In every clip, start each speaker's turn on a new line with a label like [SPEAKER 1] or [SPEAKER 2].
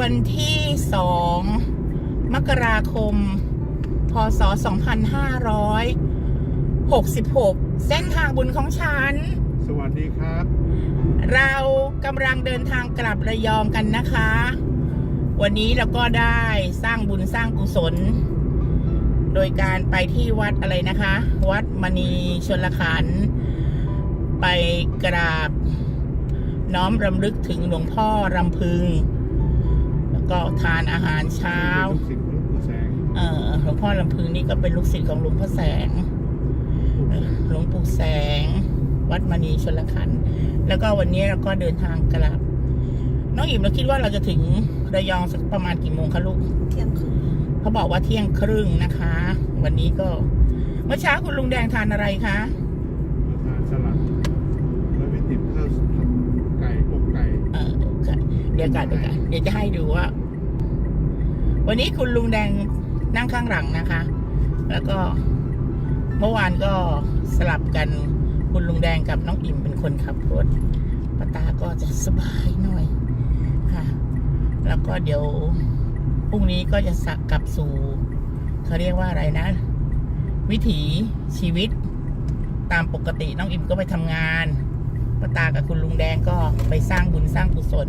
[SPEAKER 1] วันที่สองมกราคม พศ 2566 เส้นทางบุญของฉัน
[SPEAKER 2] สวัสดีครับ
[SPEAKER 1] เรากำลังเดินทางกลับระยองกันนะคะ วันนี้เราก็ได้สร้างบุญสร้างกุศล โดยการไปที่วัดอะไรนะคะ วัดมณีชนลขันธ์ไปกราบน้อมรำลึกถึงหลวงพ่อรำพึงแล้ว ก็ทานอาหารเช้า
[SPEAKER 2] ลูกศิษย์หลวงปู่แสง
[SPEAKER 1] เออหลวงพ่อลำพึงนี่ก็เป็นลูกศิษย์ของหลวงพ่อแสง หลวงปู่แสง วัดมณีชลขันธ์แล้วก็วันนี้เราก็เดินทางกลับ น้องอิมเราคิดว่าเราจะถึงระยองสักประมาณกี่โมงคะลูก
[SPEAKER 3] เที่ยงคืน
[SPEAKER 1] เขาบอกว่าเที่ยงครึ่งนะคะ วันนี้ก็ เมื่อเช้าคุณลุงแดงทานอะไรคะ
[SPEAKER 2] มาทานสลัดแล้วไปติดข้าวไก่อกไก่
[SPEAKER 1] เออค่ะเดี๋ยวกันเดี๋ยวกันเดี๋ยวจะให้ดูว่า วันนี้คุณลุงแดงนั่งข้างหลังนะคะ แล้วก็เมื่อวานก็สลับกันคุณลุงแดงกับน้องอิ่มเป็นคนขับรถปตาก็จะสบายหน่อยค่ะ แล้วก็เดี๋ยวพรุ่งนี้ก็จะสักกลับสู่เขาเรียกว่าอะไรนะ วิถีชีวิตตามปกติน้องอิ่มก็ไปทำงานป้าตากับคุณลุงแดงก็ไปสร้างบุญสร้างกุศล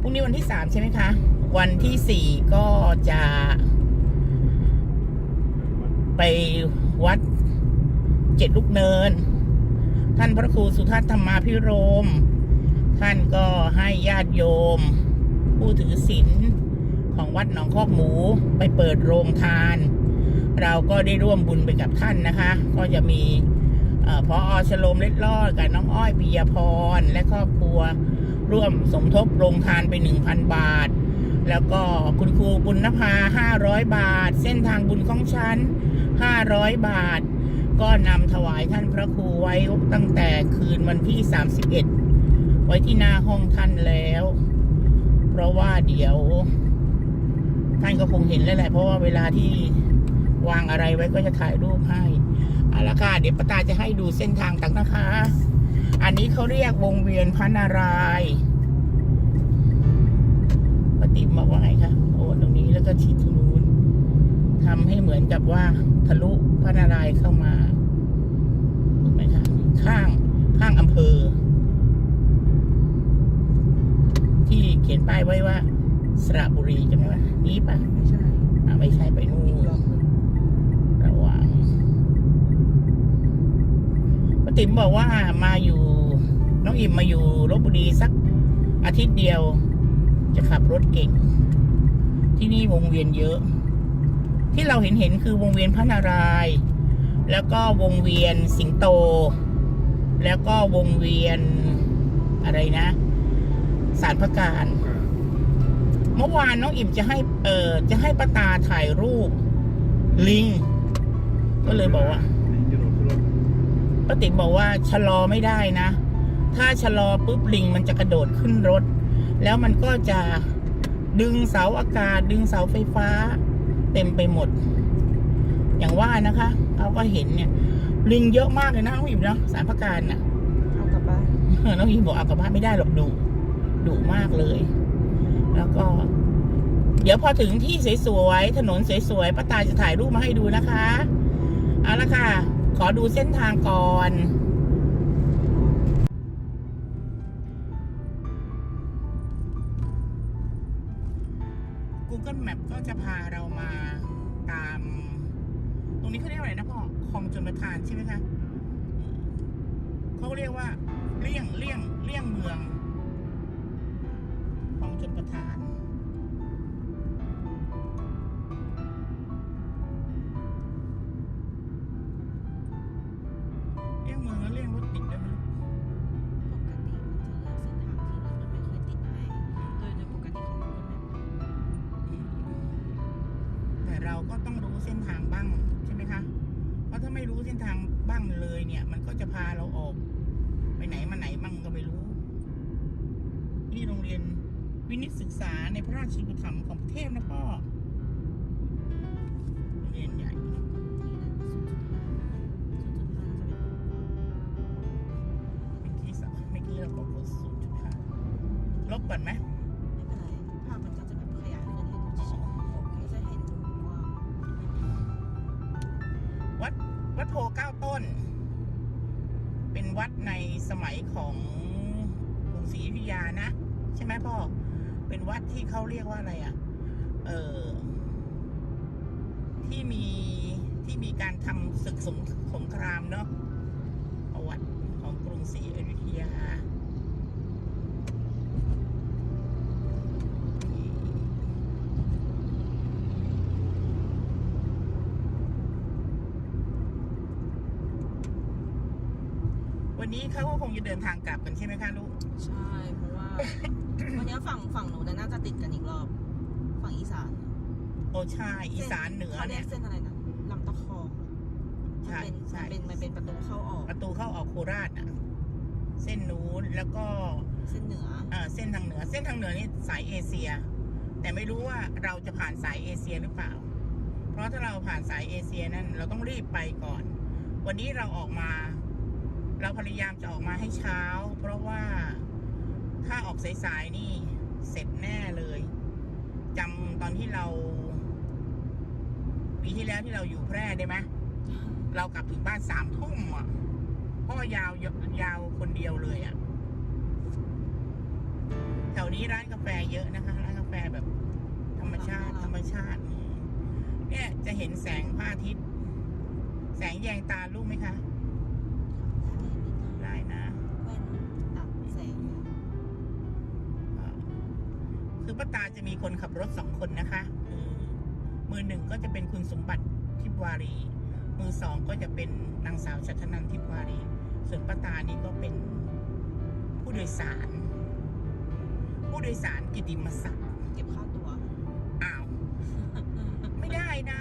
[SPEAKER 1] พรุ่งนี้วันที่สามใช่ไหมคะ วันที่สี่ก็จะไปวัดเจ็ดลูกเนิน ท่านพระครูสุทัศน์ธรรมาพิโรม ท่านก็ให้ญาติโยม ผู้ถือศีลของวัดหนองคอกหมูไปเปิดโรงทาน เราก็ได้ร่วมบุญไปกับท่านนะคะ ก็จะมีเออพออชโลมเล็ดลอดกับน้องอ้อยปิยพร และครอบครัวร่วมสมทบโรงทานไป 1,000 บาท แล้วก็คุณครูบุญนภา500บาท เส้นทางบุญของฉัน500บาท ก็นำถวายท่านพระครูไว้ตั้งแต่คืนวันที่31ไว้ที่หน้าห้องท่านแล้ว เพราะว่าเดี๋ยว ท่านก็คงเห็นแล้วแหละ เพราะว่าเวลาที่วางอะไรไว้ก็จะถ่ายรูปให้เอาละค่ะ เดี๋ยวป้าตาจะให้ดูเส้นทางต่างนะคะ อันนี้เขาเรียกวงเวียนพระนารายณ์ ป้าติ๋มบอกว่าไงคะโอ้ตรงนี้แล้วก็ชิดตรงนู้นทำให้เหมือนกับว่าทะลุพระนารายณ์เข้ามาถูกไหมคะข้างข้างอำเภอ ที่เขียนป้ายไว้ว่า สระบุรีจำไหมว่านี้ปะ
[SPEAKER 3] ไม่ใช่
[SPEAKER 1] อ่าไม่ใช่ไปนู่น
[SPEAKER 3] รอบหนึ่ง
[SPEAKER 1] ระวังป้าติ๋มบอกว่ามาอยู่ น้องอิ่มมาอยู่ลบบุรีสักอาทิตย์เดียว จะขับรถเก่ง ที่นี่วงเวียนเยอะ ที่เราเห็นเห็นคือวงเวียนพระนารายณ์แล้วก็วงเวียนสิงโต แล้วก็วงเวียนอะไรนะสารพระการ เมื่อวานน้องอิ่มจะให้เออจะให้ป้าตาถ่ายรูป ลิง ก็เลยบอกว่าป้าติ๋มบอกว่าชะลอไม่ได้นะ ถ้าชะลอปุ๊บลิงมันจะกระโดดขึ้นรถ แล้วมันก็จะดึงเสาอากาศ ดึงเสาไฟฟ้า เต็มไปหมด อย่างว่านะคะเขาก็เห็นเนี่ย ลิงเยอะมากเลยนะน้องอิ่มเนาะสารพระการน่ะ
[SPEAKER 3] เอากลับบ้าน
[SPEAKER 1] เออน้องอิมบอกเอากลับบ้านไม่ได้หรอกดุดุมากเลย แล้วก็ เดี๋ยวพอถึงที่สวยๆถนนสวยๆป้าตาจะถ่ายรูปมาให้ดูนะคะ เอาละค่ะ ขอดูเส้นทางก่อน
[SPEAKER 3] บ้า
[SPEAKER 1] งเลยเนี่ย มันก็จะพาเราออก ไปไหนมาไหนบ้างก็ไม่รู้ นี่โรงเรียนวินิตศึกษาในพระราชบุตรของประเทศนะพ่อ วัดในสมัยของกรุงศรีอยุธยานะ ใช่ไหมพ่อ เป็นวัดที่เขาเรียกว่าอะไรอะ่ะ เออที่มีที่มีการทำศึกสงสงครามเนาะประวัติของกรุงศรีอยุธยา วันนี้ เขาก็คงจะเดินทางกลับกันใช่ไหมคะลูก
[SPEAKER 3] ใช่เพราะว่า วันนี้ฝั่งฝั่งหนูเนี่ยน่าจะติดกันอีกรอบ ฝั่งอีสาน
[SPEAKER 1] โอใช่อีสานเหนือ
[SPEAKER 3] เขาเรี
[SPEAKER 1] เนี่ยย
[SPEAKER 3] กเส้นอะไรนะลำตะคอง
[SPEAKER 1] ใช่
[SPEAKER 3] มันเป็น
[SPEAKER 1] ใช่
[SPEAKER 3] มันเป็นมันเป็นประตูเข้าออก
[SPEAKER 1] ประตูเข้าออกโคราชอะ เส้นนู้นแล้วก็
[SPEAKER 3] เส้นเหนือ
[SPEAKER 1] เอ่อเส้นทางเหนือ เส้นทางเหนือนี่สายเอเชีย แต่ไม่รู้ว่าเราจะผ่านสายเอเชียหรือเปล่า เพราะถ้าเราผ่านสายเอเชียนั่นเราต้องรีบไปก่อน วันนี้เราออกมา เราพยายามจะออกมาให้เช้า เพราะว่าถ้าออกสายๆนี่เสร็จแน่เลยจำตอนที่เราปีที่แล้วที่เราอยู่แพร่ได้ไหมเรากลับถึงบ้านสามทุ่มอะเพ่อยาวยาวคนเดียวเลยอะแถวนี้ร้านกาแฟเยอะนะคะ ร้านกาแฟแบบ ธรรมชาติธรรมชาติอืมเนี่ยจะเห็นแสงพระอาทิตย์ แสงแยงตาลูกไหมคะ คือป้าตาจะมีคนขับรถสองคนนะคะมือมือหนึ่งก็จะเป็นคุณสมบัติทิพวารี มือสองก็จะเป็นนางสาวชัชนันทิพวารี ส่วนป้าตานี่ก็เป็นผู้โดยสาร ผู้โดยสารกิติมศักดิ์
[SPEAKER 3] เก็บค่าตัว
[SPEAKER 1] อ้าว ไม่ได้นะ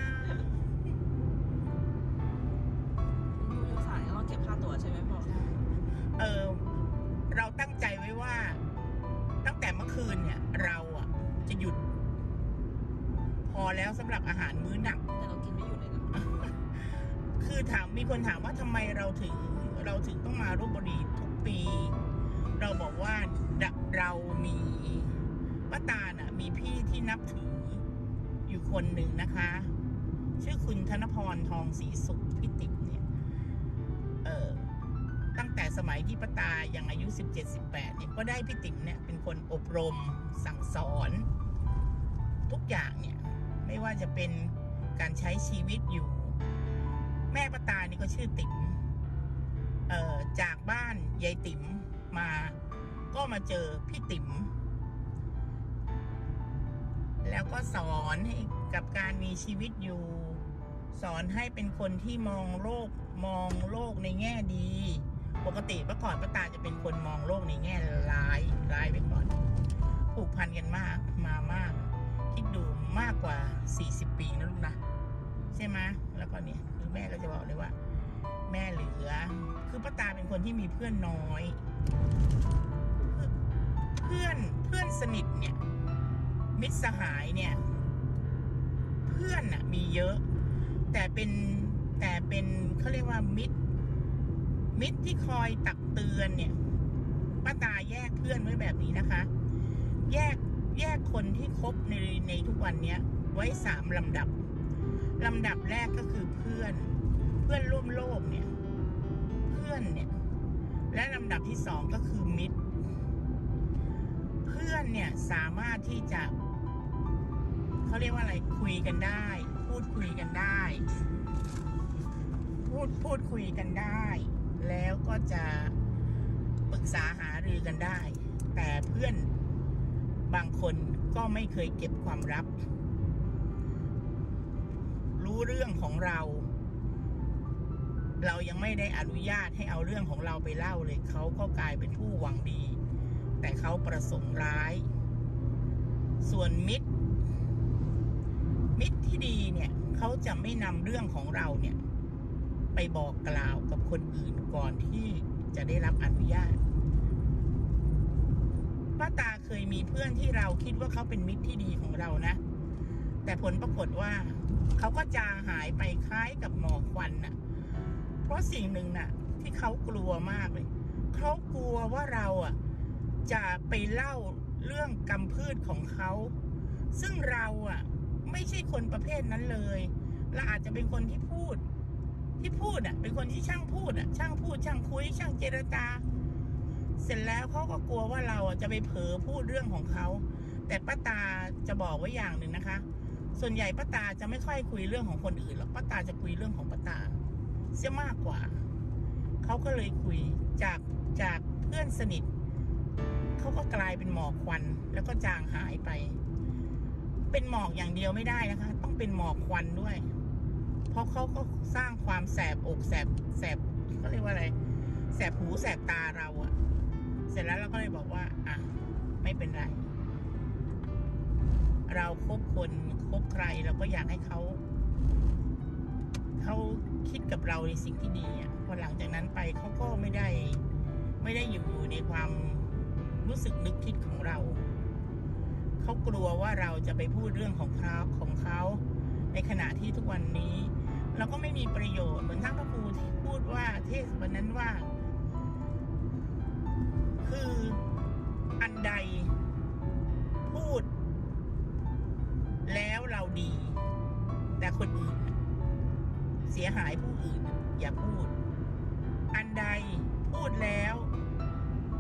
[SPEAKER 1] ป้าตายังอายุ 17-18เนี่ยก็ได้พี่ติ๋มเนี่ยเป็นคนอบรมสั่งสอน ทุกอย่างเนี่ย ไม่ว่าจะเป็นการใช้ชีวิตอยู่ แม่ป้าตานี่ก็ชื่อติ๋มเอ่อจากบ้านยายติ๋มมาก็มาเจอพี่ติ๋มแล้วก็สอนให้กับการมีชีวิตอยู่ สอนให้เป็นคนที่มองโลกมองโลกในแง่ดี ปกติเมื่อก่อนป้าตาจะเป็นคนมองโลกในแง่ร้ายร้ายไปก่อนผูกพันกันมากมามากคิดดูมากกว่า 40 ปีนะลูกนะใช่ไหมแล้วก็เนี่ยคือแม่ก็จะบอกเลยว่า แม่เหลือ คือป้าตาเป็นคนที่มีเพื่อนน้อย เพื่อนเพื่อนสนิทเนี่ย มิตรสหายเนี่ย เพื่อนน่ะมีเยอะ แต่เป็นแต่เป็นเขาเรียกว่ามิตร มิตรที่คอยตักเตือนเนี่ยป้าตาแยกเพื่อนไว้แบบนี้นะคะ แยกแยกคนที่คบในในทุกวันเนี้ย ไว้สามลำดับลำดับแรกก็คือเพื่อน เพื่อนร่วมโลกเนี่ย เพื่อนเนี่ย และลำดับที่สองก็คือมิตร เพื่อนเนี่ยสามารถที่จะเขาเรียกว่าอะไรคุยกันได้ พูดคุยกันได้ พูดพูดคุยกันได้ แล้วก็จะปรึกษาหารือกันได้ แต่เพื่อนบางคนก็ไม่เคยเก็บความลับ รู้เรื่องของเรา เรายังไม่ได้อนุญาตให้เอาเรื่องของเราไปเล่าเลยเขาก็กลายเป็นผู้หวังดี แต่เขาประสงค์ร้าย ส่วนมิตร มิตรที่ดีเนี่ย เขาจะไม่นำเรื่องของเราเนี่ย ไปบอกกล่าวกับคนอื่นก่อนที่จะได้รับอนุญาตป้าตาเคยมีเพื่อนที่เราคิดว่าเขาเป็นมิตรที่ดีของเรานะ แต่ผลปรากฏว่า เขาก็จางหายไปคล้ายกับหมอกควันน่ะ เพราะสิ่งหนึ่งน่ะ ที่เขากลัวมากเลย เขากลัวว่าเราอะ จะไปเล่าเรื่องกรรมพืชของเขา ซึ่งเราอะ ไม่ใช่คนประเภทนั้นเลยเราอาจจะเป็นคนที่พูด ที่พูดอะ เป็นคนที่ช่างพูดอะ ช่างพูด ช่างคุย ช่างเจรจา เสร็จแล้วเขาก็กลัวว่าเราอะจะไปเผลอพูดเรื่องของเขา แต่ป้าตาจะบอกไว้อย่างหนึ่งนะคะ ส่วนใหญ่ป้าตาจะไม่ค่อยคุยเรื่องของคนอื่นหรอกป้าตาจะคุยเรื่องของป้าตา เสียมากกว่า เขาก็เลยคุยจากจากเพื่อนสนิท เขาก็กลายเป็นหมอกควัน แล้วก็จางหายไป เป็นหมอกอย่างเดียวไม่ได้นะคะ ต้องเป็นหมอกควันด้วย เพราะเขาก็สร้างความแสบอกแสบแสบเขาเรียกว่าอะไร แสบหูแสบตาเราอะเสร็จแล้วเราก็เลยบอกว่า อะ ไม่เป็นไร เราคบคนคบใครเราก็อยากให้เขาเขาคิดกับเราในสิ่งที่ดีอะพอหลังจากนั้นไปเขาก็ไม่ได้ ไม่ได้อยู่ในความรู้สึกนึกคิดของเรา เขากลัวว่าเราจะไปพูดเรื่องของเขาของเขา ในขณะที่ทุกวันนี้ เราก็ไม่มีประโยชน์เหมือนท่านพระครูที่พูดว่าเทศวันนั้นว่า คืออันใดพูด แล้วเราดี แต่คนอื่น เสียหายผู้อื่น อย่าพูด อันใดพูดแล้ว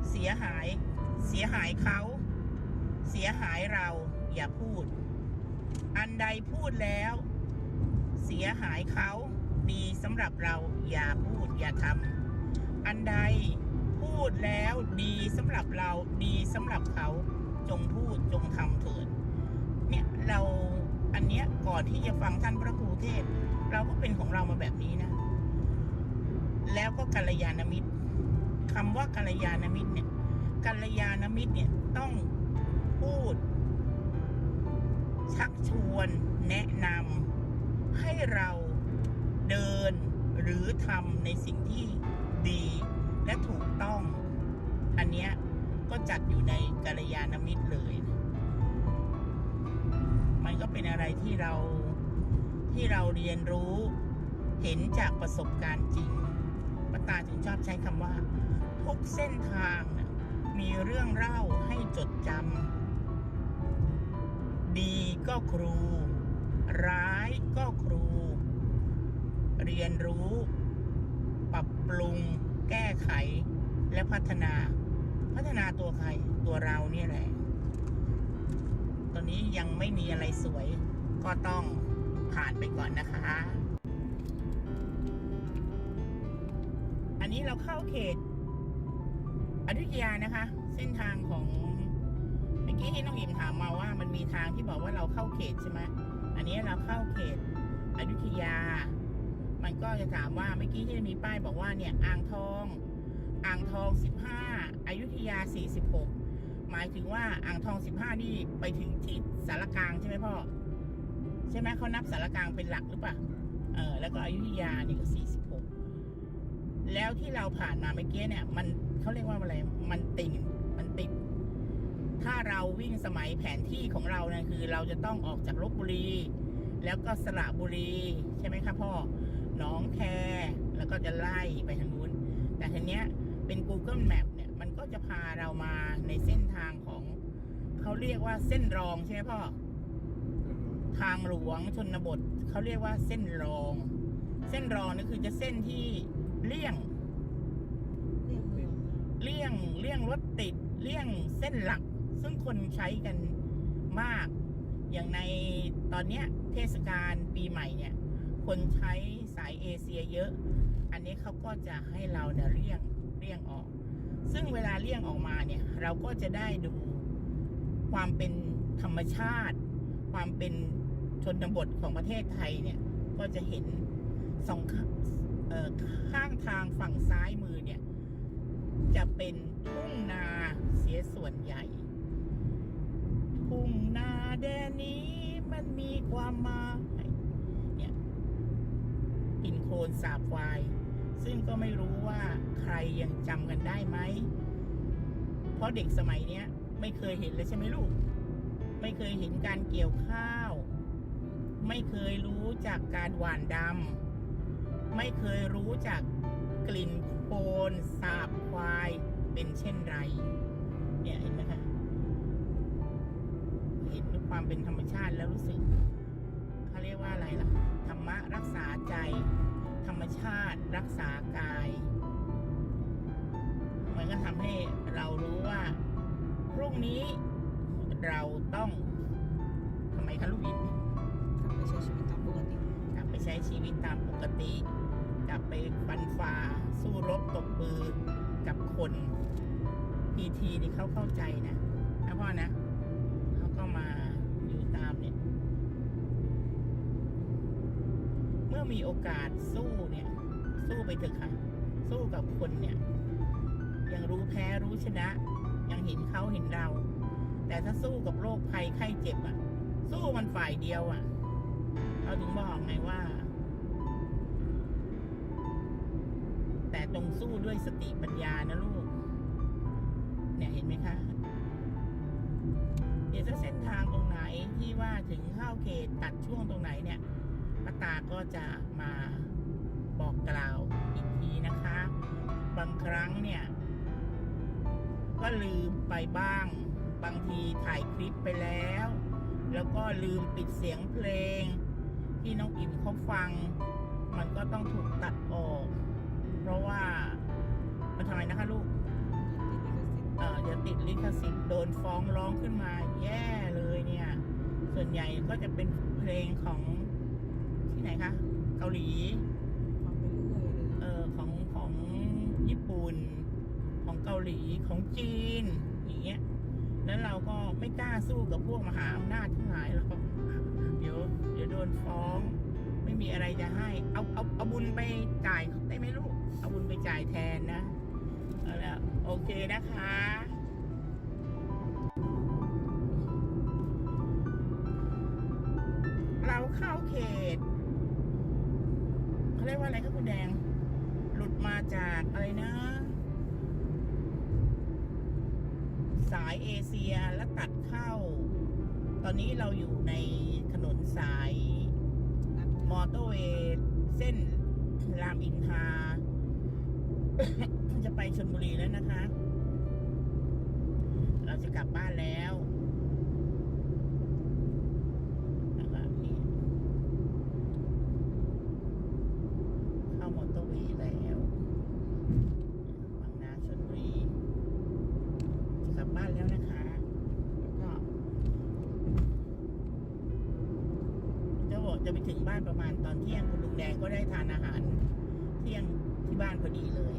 [SPEAKER 1] เสียหาย เสียหายเขา เสียหายเราอย่าพูด อันใดพูดแล้ว เสียหายเขาดีสำหรับเราอย่าพูดอย่าทำอันใดพูดแล้วดีสำหรับเราดีสำหรับเขาจงพูดจงทำเถิดเนี่ยเราอันเนี้ยก่อนที่จะฟังท่านพระครูเทศ เราก็เป็นของเรามาแบบนี้นะ แล้วก็กัลยาณมิตรคำว่ากัลยาณมิตรเนี่ยกัลยาณมิตรเนี่ยต้องพูด ชักชวนแนะนำให้เราเดินหรือทำในสิ่งที่ดีและถูกต้อง อันเนี้ยก็จัดอยู่ในกัลยาณมิตรเลย มันก็เป็นอะไรที่เราที่เราเรียนรู้เห็นจากประสบการณ์จริงป้าตาถึงชอบใช้คำว่า ทุกเส้นทางมีเรื่องเล่าให้จดจำดี ก็ครู ร้ายก็ครู เรียนรู้ ปรับปรุง แก้ไข และพัฒนา พัฒนาตัวใคร ตัวเราเนี่ยแหละ ตอนนี้ยังไม่มีอะไรสวย ก็ต้องผ่านไปก่อนนะคะ อันนี้เราเข้าเขตอยุธยานะคะ เส้นทางของ เมื่อกี้ที่น้องอิมถามมาว่ามันมีทางที่บอกว่าเราเข้าเขตใช่ไหมอันนี้เราเข้าเขตอยุธยา มันก็จะถามว่าเมื่อกี้ที่มีป้ายบอกว่าเนี่ยอ่างทองอ่างทองสิบห้าอยุธยาสี่สิบหกหมายถึงว่าอ่างทองสิบห้านี่ไปถึงที่สารกลางใช่ไหมพ่อ ใช่ไหมเขานับสารกลางเป็นหลักหรือเปล่า เออ แล้วก็อยุธยานี่ก็สี่สิบหกแล้วที่เราผ่านมาเมื่อกี้เนี่ย มันเขาเรียกว่าอะไร มันติ่ง มันติด ถ้าเราวิ่งสมัยแผนที่ของเราเนี่ยคือ เราจะต้องออกจากลบบุรี แล้วก็สระบุรี ใช่ไหมคะพ่อหนองแคแล้วก็จะไล่ไปทางนู้น แต่ทีเนี้ยเป็น Google Map เนี่ยมันก็จะพาเรามาในเส้นทางของเขาเรียกว่าเส้นรองใช่ไหมพ่อทางหลวงชนบทเขาเรียกว่าเส้นรอง เส้นรองนี่คือจะเส้นที่เลี่ยง
[SPEAKER 3] เลี่
[SPEAKER 1] ยงเลี่ยงรถติดเลี่ยงเส้นหลัก ซึ่งคนใช้กันมาก อย่างในตอนเนี้ยเทศกาลปีใหม่เนี่ย คนใช้สายเอเชียเยอะ อันนี้เขาก็จะให้เราเนี่ยเลี่ยงเลี่ยงออก ซึ่งเวลาเลี่ยงออกมาเนี่ย เราก็จะได้ดูความเป็นธรรมชาติ ความเป็นชนบทของประเทศไทยเนี่ย ก็จะเห็นสองข้างข้างทางฝั่งซ้ายมือเนี่ย จะเป็นทุ่งนาเสียส่วนใหญ่ แดนนี้มันมีความหมายเนี่ยหินโคลนสาบควายซึ่งก็ไม่รู้ว่าใครยังจำกันได้ไหม เพราะเด็กสมัยเนี้ย ไม่เคยเห็นเลยใช่ไหมลูก ไม่เคยเห็นการเกี่ยวข้าว ไม่เคยรู้จากการหว่านดำไม่เคยรู้จักกลิ่นโคลนสาบควายเป็นเช่นไร เนี่ยเห็นไหมคะ ความเป็นธรรมชาติแล้วรู้สึกเขาเรียกว่าอะไรล่ะ ธรรมะรักษาใจ ธรรมชาติรักษากาย มันก็ทำให้เรารู้ว่าพรุ่งนี้เราต้องทำไมคะลูกอิน
[SPEAKER 3] กลับไปใช้ชีวิตตามปกติ
[SPEAKER 1] กลับไปใช้ชีวิตตามปกติ กลับไปฟันฝ่าสู้รบตบมือกับคนพีทีนี่เขาเข้าใจนะนะพ่อนะ มีโอกาสสู้เนี่ย สู้ไปเถอะค่ะ สู้กับคนเนี่ย ยังรู้แพ้รู้ชนะ ยังเห็นเขาเห็นเรา แต่ถ้าสู้กับโรคภัยไข้เจ็บอะสู้มันฝ่ายเดียวอะเราถึงบอกไงว่า แต่ตรงสู้ด้วยสติปัญญานะลูก เนี่ยเห็นไหมคะเดี๋ยวถ้าเส้นทางตรงไหนที่ว่าถึงเข้าเขตตัดช่วงตรงไหนเนี่ย ก็จะมาบอกกล่าวอีกทีนะคะ บางครั้งเนี่ย ก็ลืมไปบ้าง บางทีถ่ายคลิปไปแล้ว แล้วก็ลืมปิดเสียงเพลง ที่น้องอิ่มเขาฟัง มันก็ต้องถูกตัดออก เพราะว่ามันทำไมนะคะลูกเอ่อเดี๋ยวติดลิขสิทธิ์โดนฟ้องร้องขึ้นมาแย่เลยเนี่ย ส่วนใหญ่ก็จะเป็นเพลงของ ที่ไหนคะเกาหลี
[SPEAKER 3] ฟังไปเรื่อยเลย
[SPEAKER 1] เออของของญี่ปุ่น ของเกาหลีของจีนอย่างเงี้ยแล้วเราก็ไม่กล้าสู้กับพวกมหาอำนาจทั้งหลายหรอกเดี๋ยวเดี๋ยวโดนฟ้อง ไม่มีอะไรจะให้ เอาเอาเอาบุญไปจ่ายได้ไหมลูก เอาบุญไปจ่ายแทนนะเอาละโอเคนะคะเราเข้าเขตเขาเรียกว่าอะไรครับคุณแดง หลุดมาจากอะไรนะ สายเอเชียแล้วตัดเข้า ตอนนี้เราอยู่ในถนนสาย มอเตอร์เวย์เส้นรามอินทราจะไปชนบุรีแล้วนะคะ เราจะกลับบ้านแล้วนะคะนี่เข้ามอเตอร์เวย์แล้วบางนาชนบุรี จะกลับบ้านแล้วนะคะ แล้วก็ จะบอ กจะไปถึงบ้านประมาณตอนเที่ยงคุณลุงแดงก็ได้ทานอาหาร เที่ยงที่บ้านพอดีเลย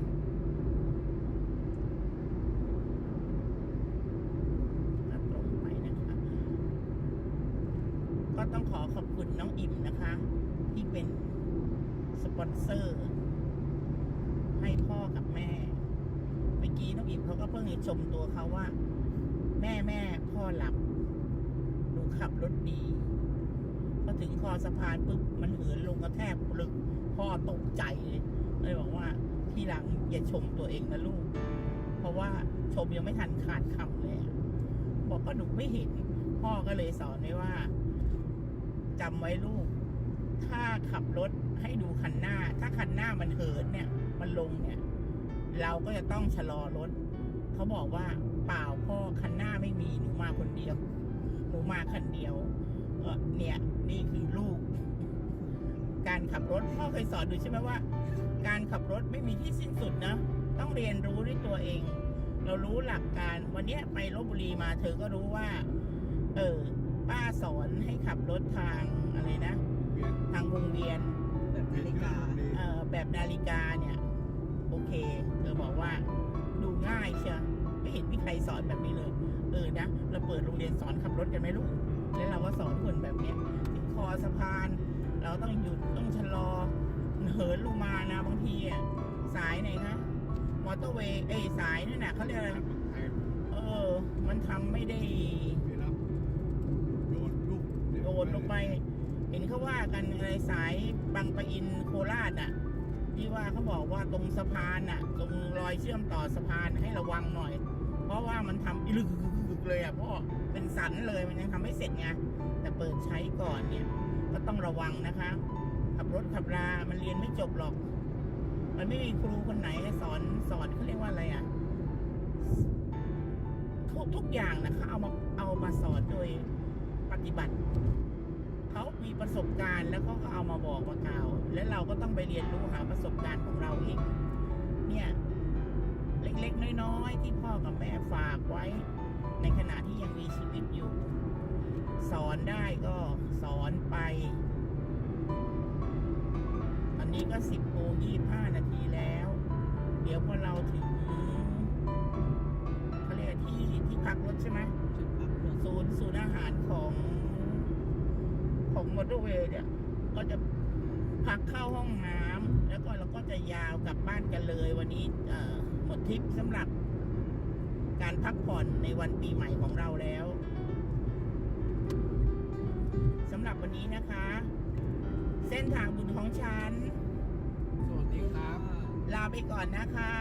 [SPEAKER 1] ตรงไปนะคะ ก็ต้องขอขอบคุณน้องอิ่มนะคะ ที่เป็นสปอนเซอร์ ให้พ่อกับแม่ เมื่อกี้น้องอิ่มเขาก็เพิ่งชมตัวเขาว่า แม่แม่พ่อหลับหนูขับรถดี ถึงคอสะพานปุ๊บมันเหินลงกระแทกลึกพ่อตกใจเลยเลยบอกว่าทีหลังอย่าชมตัวเองนะลูก เพราะว่าชมยังไม่ทันขาดคำเลยบอกก็หนูไม่เห็น พ่อก็เลยสอนไว้ว่าจำไว้ลูก ถ้าขับรถให้ดูคันหน้า ถ้าคันหน้ามันเหินเนี่ย มันลงเนี่ย เราก็จะต้องชะลอรถเขาบอกว่าเปล่าพ่อคันหน้าไม่มีหนูมาคนเดียว หนูมาคันเดียว เออเนี่ยนี่คือลูก การขับรถพ่อเคยสอนดูใช่ไหมว่า การขับรถไม่มีที่สิ้นสุดนะ ต้องเรียนรู้ด้วยตัวเอง เรารู้หลักการวันเนี้ยไปลบบุรีมาเธอก็รู้ว่า เออ ป้าสอนให้ขับรถทางอะไรนะ
[SPEAKER 2] เปลี่ยน
[SPEAKER 1] ทางวงเวียน
[SPEAKER 3] แบบนาฬิกา
[SPEAKER 1] เอ่อแบบนาฬิกาเนี่ย โอเค เธอบอกว่าดูง่ายเชียวไม่เห็นมีใครสอนแบบนี้เลย เออนะ เราเปิดโรงเรียนสอนขับรถกันไหมลูก แล้วเราก็สอนคนแบบเนี้ยถึงคอสะพาน เราต้องหยุดต้องชะลอเหินลงมานะบางทีอะสายไหนคะมอเตอร์เวย์เอ้ยสายนั่นน่ะเขาเรียกอะไร
[SPEAKER 2] ไทย
[SPEAKER 1] เออ มันทำไม่ได้
[SPEAKER 2] ไปรับโดนลูก
[SPEAKER 1] โดดลงไป เห็นเขาว่ากันอะไรสายบางปะอินโคราชอะที่ว่าเขาบอกว่าตรงสะพานอะ ตรงรอยเชื่อมต่อสะพานให้ระวังหน่อย เพราะว่ามันทำอีลึกๆๆ เลยอะพ่อเป็นสันเลยมันยังทำไม่เสร็จไงแต่เปิดใช้ก่อนเนี่ย ก็ต้องระวังนะคะ ขับรถขับรา มันเรียนไม่จบหรอก มันไม่มีครูคนไหนสอนสอนเขาเรียกว่าอะไรอะทุกทุกอย่างนะคะเอามาเอามาสอนโดยปฏิบัติเขามีประสบการณ์แล้วเขาก็เอามาบอกมากล่าว และเราก็ต้องไปเรียนรู้หาประสบการณ์ของเราเองเนี่ย เล็กๆ น้อยๆ ที่พ่อกับแม่ฝากไว้ ในขณะที่ยังมีชีวิตอยู่ สอนได้ก็สอนไป ตอนนี้ก็สิบโมงยี่ห้านาทีแล้ว เดี๋ยวพอเราถึงเขาเรียกที่ที่พักรถใช่ไหม
[SPEAKER 3] จุด
[SPEAKER 1] ศูนย์ศูนย์อาหารของของมอเตอร์เวย์เนี่ย ก็จะพักเข้าห้องน้ำแล้วก็เราก็จะยาวกลับบ้านกันเลย วันนี้หมดทริปสำหรับ การพักผ่อนในวันปีใหม่ของเราแล้วสำหรับวันนี้นะคะ เส้นทางบุญของฉัน
[SPEAKER 2] สวัสดีครับ
[SPEAKER 1] ลาไปก่อนนะคะ